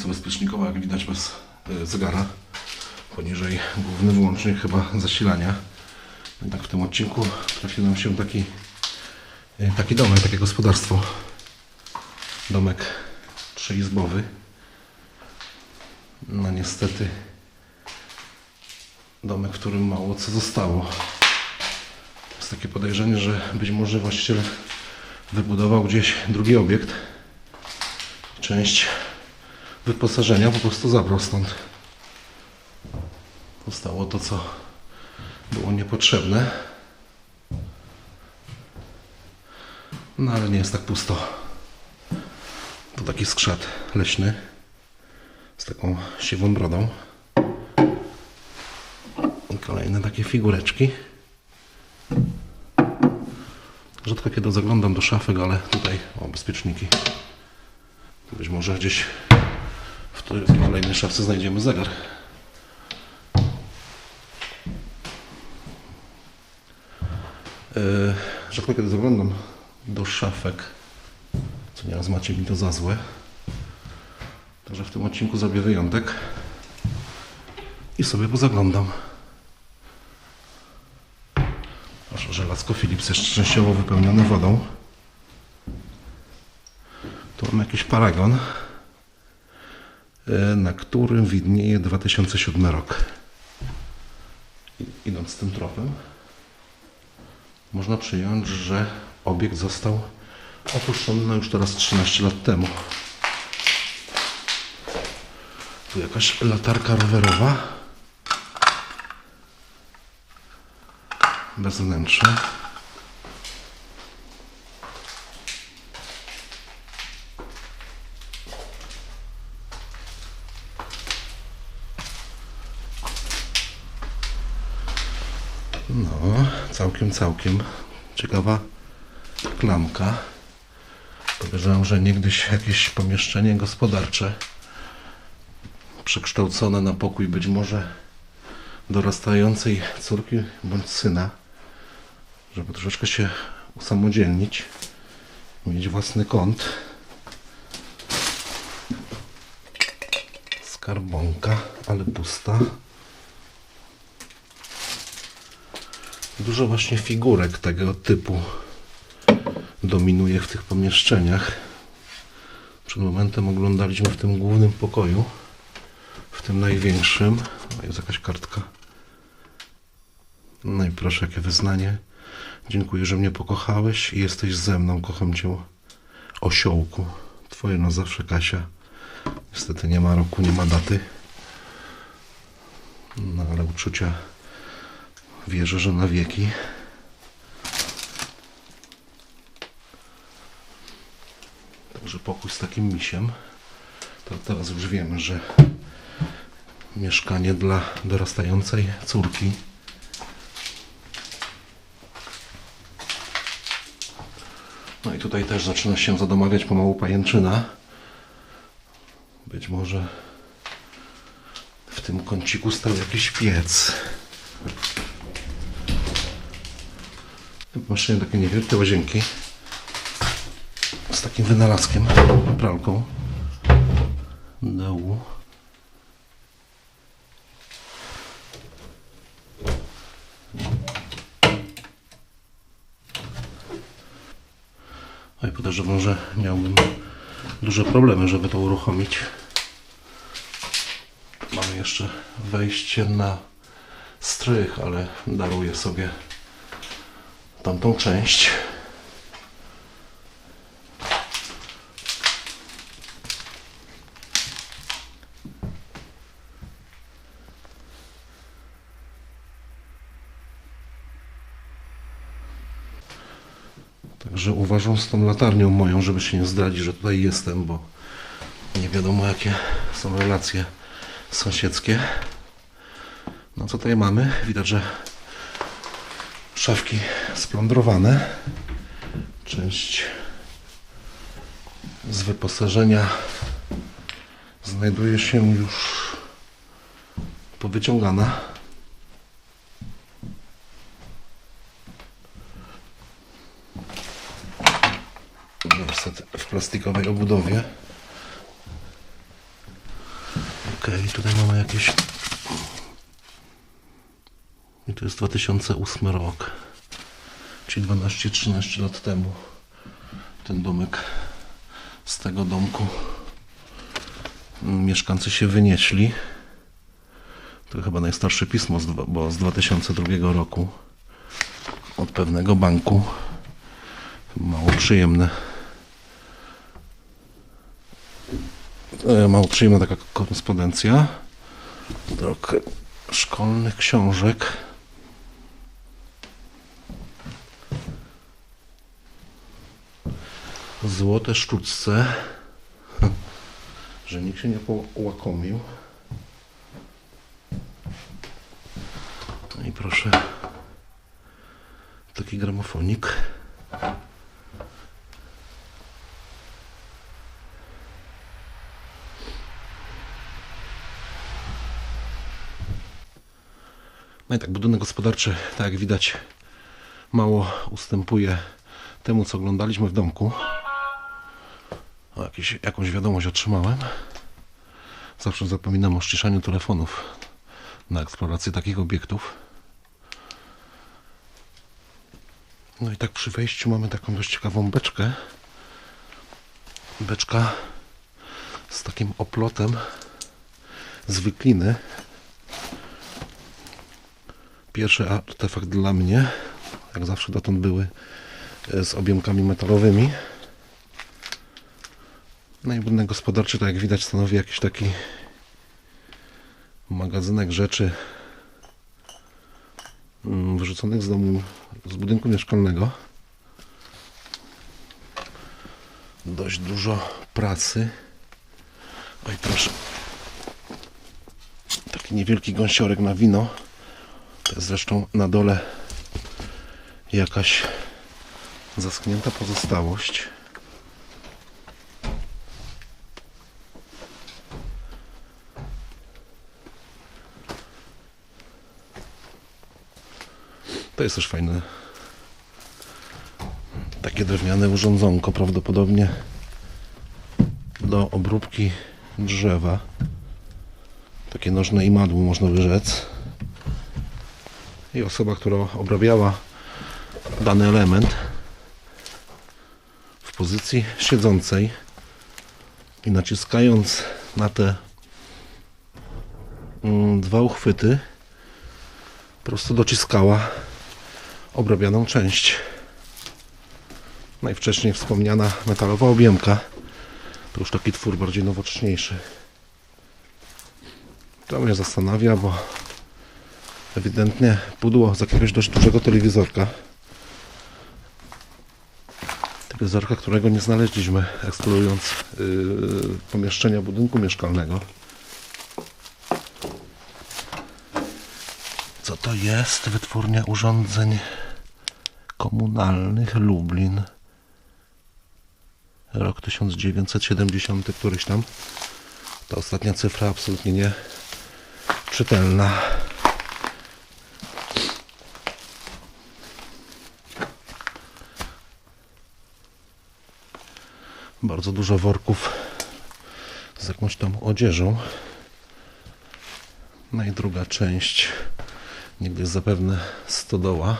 Tablica bezpiecznikowa, jak widać, bez zegara. Poniżej główny wyłącznik chyba zasilania. Tak w tym odcinku trafi nam się taki, e, taki domek, takie gospodarstwo. Domek trzyizbowy. No niestety domek, w którym mało co zostało. Jest takie podejrzenie, że być może właściciel wybudował gdzieś drugi obiekt. Część wyposażenia po prostu zabrał stąd. Zostało to, co było niepotrzebne. No ale nie jest tak pusto. To taki skrzat leśny z taką siwą brodą. I kolejne takie figureczki. Rzadko kiedy zaglądam do szafek, ale tutaj o bezpieczniki. Być może gdzieś w kolejnej szafce znajdziemy zegar. Rzadko kiedy zaglądam do szafek, co nieraz macie mi to za złe. Także w tym odcinku zrobię wyjątek i sobie pozaglądam. Proszę, żelazko Philips jest częściowo wypełnione wodą. Tu mam jakiś paragon, e, na którym widnieje 2007 rok. Idąc tym tropem, można przyjąć, że obiekt został opuszczony już teraz 13 lat temu. Tu jakaś latarka rowerowa. Bez wnętrza. No, całkiem, całkiem ciekawa klamka. Podejrzewam, że niegdyś jakieś pomieszczenie gospodarcze przekształcone na pokój być może dorastającej córki bądź syna, żeby troszeczkę się usamodzielnić, mieć własny kąt. Skarbonka, ale pusta. Dużo właśnie figurek tego typu dominuje w tych pomieszczeniach. Przed momentem oglądaliśmy w tym głównym pokoju, w tym największym. O, jest jakaś kartka. No i proszę, jakie wyznanie. Dziękuję, że mnie pokochałeś i jesteś ze mną. Kocham cię, osiołku. Twoje na zawsze, Kasia. Niestety nie ma roku, nie ma daty. No ale uczucia wierzę, że na wieki. Także pokój z takim misiem. To teraz już wiemy, że mieszkanie dla dorastającej córki. No i tutaj też zaczyna się zadomawiać pomału pajęczyna. Być może w tym kąciku stał jakiś piec. W maszynie takie niewielkie łazienki z takim wynalazkiem, pralką dołu. No i podejrzewam, że miałbym duże problemy, żeby to uruchomić. Mamy jeszcze wejście na strych, ale daruję sobie tamtą część. Także uważam z tą latarnią moją, żeby się nie zdradzić, że tutaj jestem, bo nie wiadomo jakie są relacje sąsiedzkie. No co tutaj mamy? Widać, że szafki splądrowane. Część z wyposażenia znajduje się już powyciągana. W plastikowej obudowie. I tutaj mamy jakieś... I to jest 2008 rok. Czyli 12-13 lat temu. Ten domek z tego domku mieszkańcy się wynieśli. To chyba najstarsze pismo, z dwa- bo z 2002 roku od pewnego banku. Mało przyjemne. E, Mało przyjemna taka korespondencja. Trochę szkolnych książek. Złote sztuczce. Że nikt się nie połakomił. No i proszę. Taki gramofonik. No i tak, budynek gospodarczy, tak jak widać, mało ustępuje temu, co oglądaliśmy w domku. Jakieś, jakąś wiadomość otrzymałem. Zawsze zapominam o ściszaniu telefonów na eksplorację takich obiektów. No i tak przy wejściu mamy taką dość ciekawą beczkę. Beczka z takim oplotem z wykliny. Pierwszy artefakt dla mnie. Jak zawsze dotąd były e, z objemkami metalowymi. No i budynek gospodarczy, tak jak widać, stanowi jakiś taki magazynek rzeczy mm, wyrzuconych z domu, z budynku mieszkalnego. Dość dużo pracy. Oj, proszę. Taki niewielki gąsiorek na wino. To jest zresztą na dole jakaś zaschnięta pozostałość. To jest też fajne. Takie drewniane urządzonko, prawdopodobnie do obróbki drzewa. Takie nożne imadło, można by rzec. I osoba, która obrabiała dany element w pozycji siedzącej i naciskając na te mm, dwa uchwyty po prostu dociskała obrabianą część. Najwcześniej wspomniana metalowa objemka to już taki twór bardziej nowocześniejszy. To mnie zastanawia, bo ewidentnie pudło z jakiegoś dość dużego telewizorka. Telewizorka, którego nie znaleźliśmy eksplorując yy, pomieszczenia budynku mieszkalnego. To jest? Wytwórnia urządzeń komunalnych Lublin. Rok 1970 któryś tam. Ta ostatnia cyfra absolutnie nie czytelna. Bardzo dużo worków z jakąś tam odzieżą. No i druga część, niegdyś zapewne stodoła.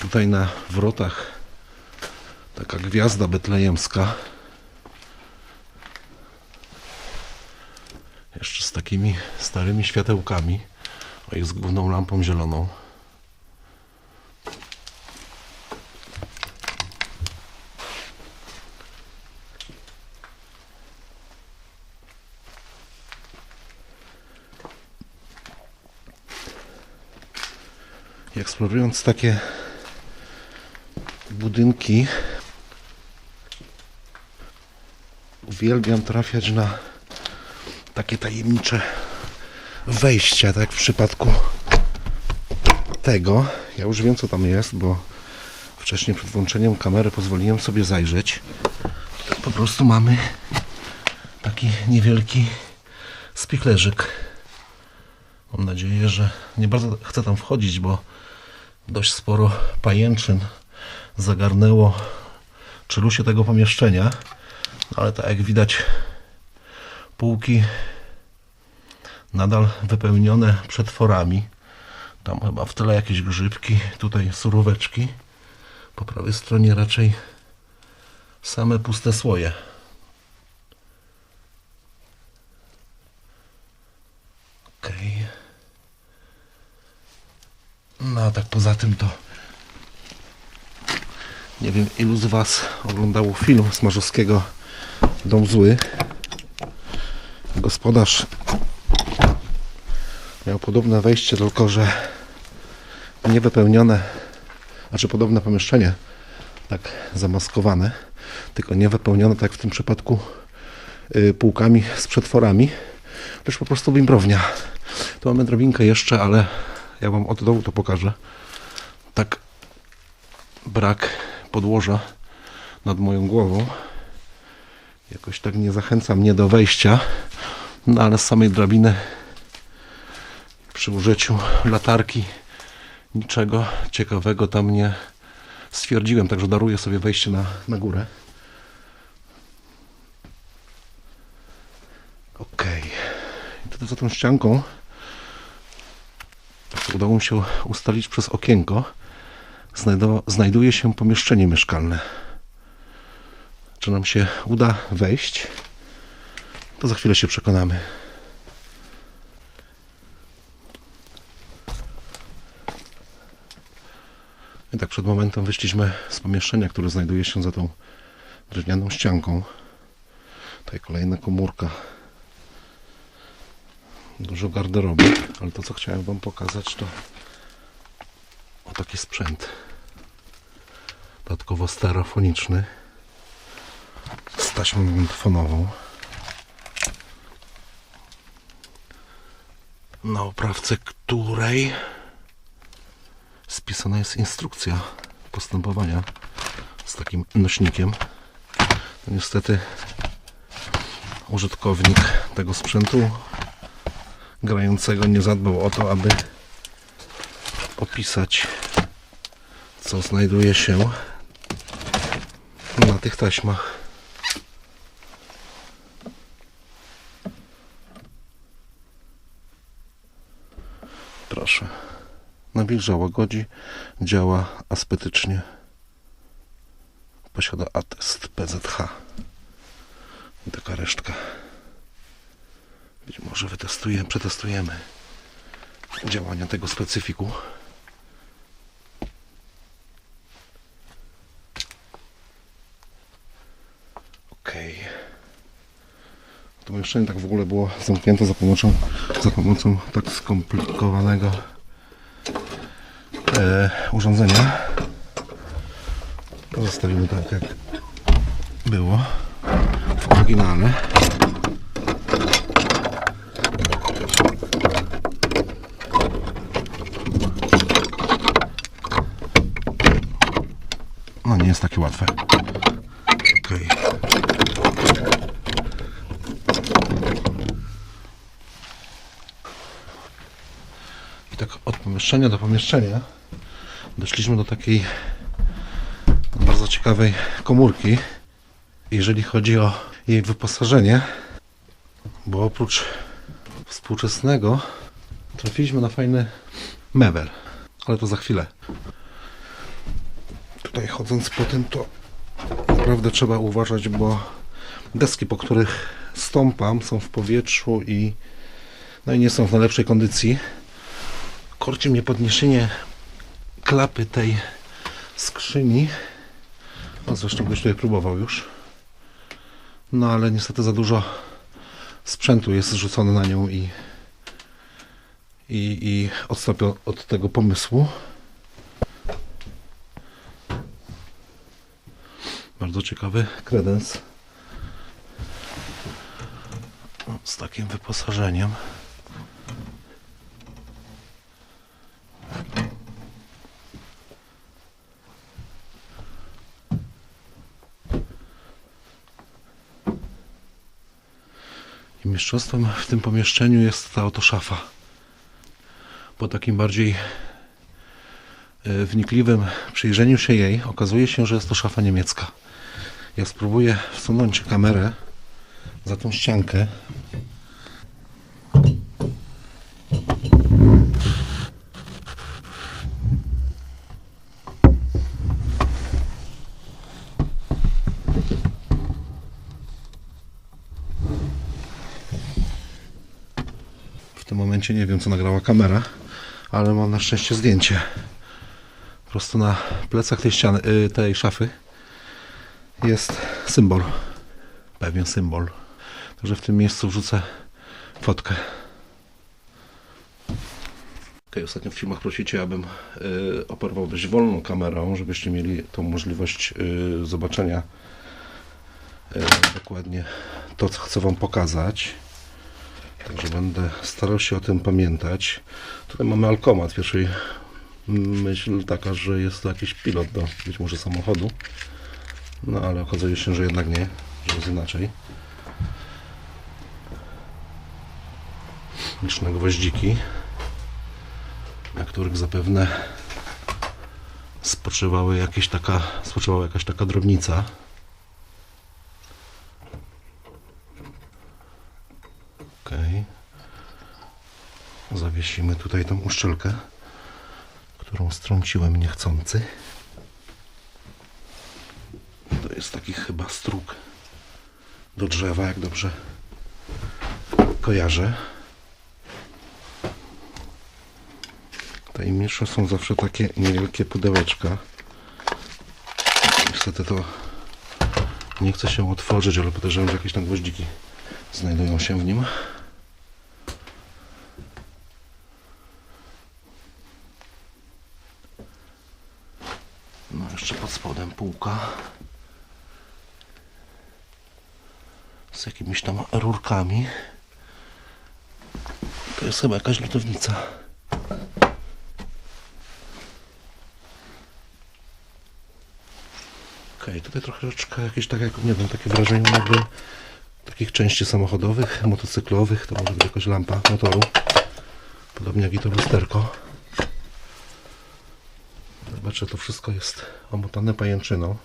Tutaj na wrotach taka gwiazda betlejemska. Jeszcze z takimi starymi światełkami. O ich z główną lampą zieloną. I eksplorując takie budynki, uwielbiam trafiać na takie tajemnicze wejścia, tak jak w przypadku tego. Ja już wiem, co tam jest, bo wcześniej przed włączeniem kamery pozwoliłem sobie zajrzeć. Po prostu mamy taki niewielki spichlerzyk. Mam nadzieję, że nie bardzo chcę tam wchodzić, bo dość sporo pajęczyn zagarnęło czelusie tego pomieszczenia. Ale tak jak widać półki nadal wypełnione przetworami. Tam chyba w tyle jakieś grzybki, tutaj suróweczki. Po prawej stronie raczej same puste słoje. Okej. No a tak poza tym to nie wiem ilu z Was oglądało film Smarzowskiego Dom Zły. Gospodarz miał podobne wejście, tylko że niewypełnione, znaczy podobne pomieszczenie, tak zamaskowane, tylko nie wypełnione, tak w tym przypadku, y, półkami z przetworami, lecz po prostu bimbrownia. Tu mamy drabinkę jeszcze, ale ja Wam od dołu to pokażę. Tak brak podłoża nad moją głową. Jakoś tak nie zachęca mnie do wejścia, no ale z samej drabiny przy użyciu latarki niczego ciekawego tam nie stwierdziłem, także daruję sobie wejście na, na górę. Ok. I tutaj za tą ścianką udało mi się ustalić przez okienko. Znajduje się pomieszczenie mieszkalne. Czy nam się uda wejść? To za chwilę się przekonamy. I tak przed momentem wyszliśmy z pomieszczenia, które znajduje się za tą drewnianą ścianką. Tutaj kolejna komórka. Dużo garderoby, ale to co chciałem Wam pokazać to o taki sprzęt. Dodatkowo stereofoniczny z taśmą magnetofonową. Na oprawce której spisana jest instrukcja postępowania z takim nośnikiem. No niestety użytkownik tego sprzętu grającego nie zadbał o to, aby opisać co znajduje się na tych taśmach. Proszę. Nawilża, łagodzi, działa aspetycznie. Posiada atest PZH. I taka resztka. Być może wytestujemy, przetestujemy działania tego specyfiku. Okej. To pomieszczenie tak w ogóle było zamknięte za pomocą, za pomocą tak skomplikowanego e, urządzenia. Zostawimy tak jak było w oryginale. No nie jest takie łatwe. Okej. I tak od pomieszczenia do pomieszczenia doszliśmy do takiej bardzo ciekawej komórki. Jeżeli chodzi o jej wyposażenie, bo oprócz współczesnego trafiliśmy na fajny mebel, ale to za chwilę. Tutaj chodząc po tym to naprawdę trzeba uważać, bo deski, po których stąpam są w powietrzu i no i nie są w najlepszej kondycji. Korci mnie podniesienie klapy tej skrzyni. No zresztą ktoś tutaj próbował już. No ale niestety za dużo sprzętu jest zrzucone na nią i i, i odstąpię od tego pomysłu. Bardzo ciekawy kredens. Z takim wyposażeniem. I mistrzostwem w tym pomieszczeniu jest ta oto szafa. Po takim bardziej e, wnikliwym przyjrzeniu się jej okazuje się, że jest to szafa niemiecka. Ja spróbuję wsunąć kamerę za tą ściankę. W tym momencie nie wiem, co nagrała kamera, ale mam na szczęście zdjęcie. Po prostu na plecach tej ściany, y, tej szafy jest symbol. Pewien symbol. Także w tym miejscu wrzucę fotkę. Okay, ostatnio w filmach prosicie, abym y, operował dość wolną kamerą, żebyście mieli tą możliwość y, zobaczenia y, dokładnie to, co chcę Wam pokazać. Także będę starał się o tym pamiętać. Tutaj mamy alkomat. Pierwszej myśl taka, że jest to jakiś pilot do być może samochodu. No ale okazuje się, że jednak nie, że jest inaczej. Liczne gwoździki, na których zapewne spoczywały jakieś taka, spoczywała jakaś taka drobnica. Okej. Zawiesimy tutaj tą uszczelkę, którą strąciłem niechcący. Jest taki chyba struk do drzewa, jak dobrze kojarzę. Tajemnicze są zawsze takie niewielkie pudełeczka. Niestety to nie chce się otworzyć, ale podejrzewam, że jakieś tam gwoździki znajdują się w nim. No jeszcze pod spodem półka z jakimiś tam rurkami. To jest chyba jakaś lutownica. Okej, tutaj troszeczkę jakieś tak jak, nie wiem, takie wrażenie jakby takich części samochodowych, motocyklowych, to może być jakaś lampa motoru. Podobnie jak i to lusterko. Zobaczę, to wszystko jest omotane pajęczyną.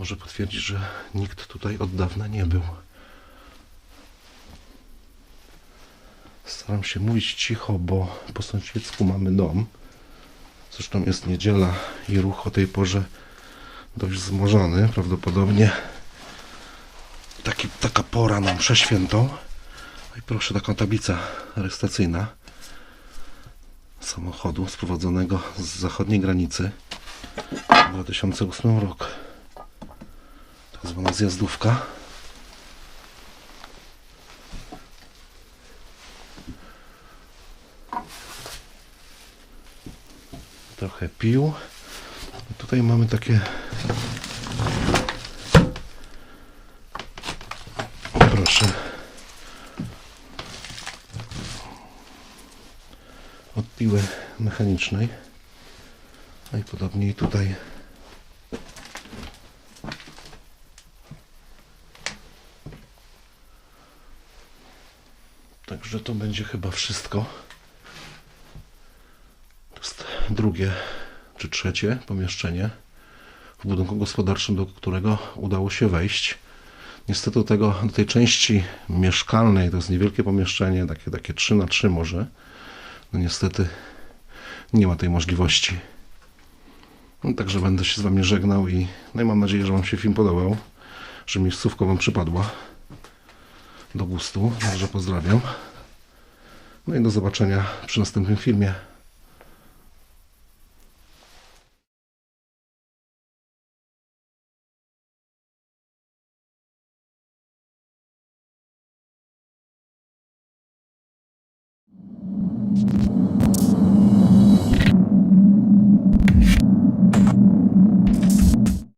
Może potwierdzić, że nikt tutaj od dawna nie był. Staram się mówić cicho, bo po sąsiedzku mamy dom. Zresztą jest niedziela i ruch o tej porze dość wzmożony. Prawdopodobnie taki, taka pora na mszę świętą. No i proszę, taką tablicę rejestracyjna samochodu sprowadzonego z zachodniej granicy. 2008 rok. Tak zwana zjazdówka. Trochę pił. Tutaj mamy takie proszę od piły mechanicznej najpodobniej tutaj także to będzie chyba wszystko to jest drugie czy trzecie pomieszczenie w budynku gospodarczym, do którego udało się wejść. Niestety do, tego, do tej części mieszkalnej, to jest niewielkie pomieszczenie, takie, takie 3 na 3 może, no niestety nie ma tej możliwości. No, także będę się z Wami żegnał i, no i mam nadzieję, że Wam się film podobał, że miejscówka Wam przypadła do gustu. Także pozdrawiam. No i do zobaczenia przy następnym filmie.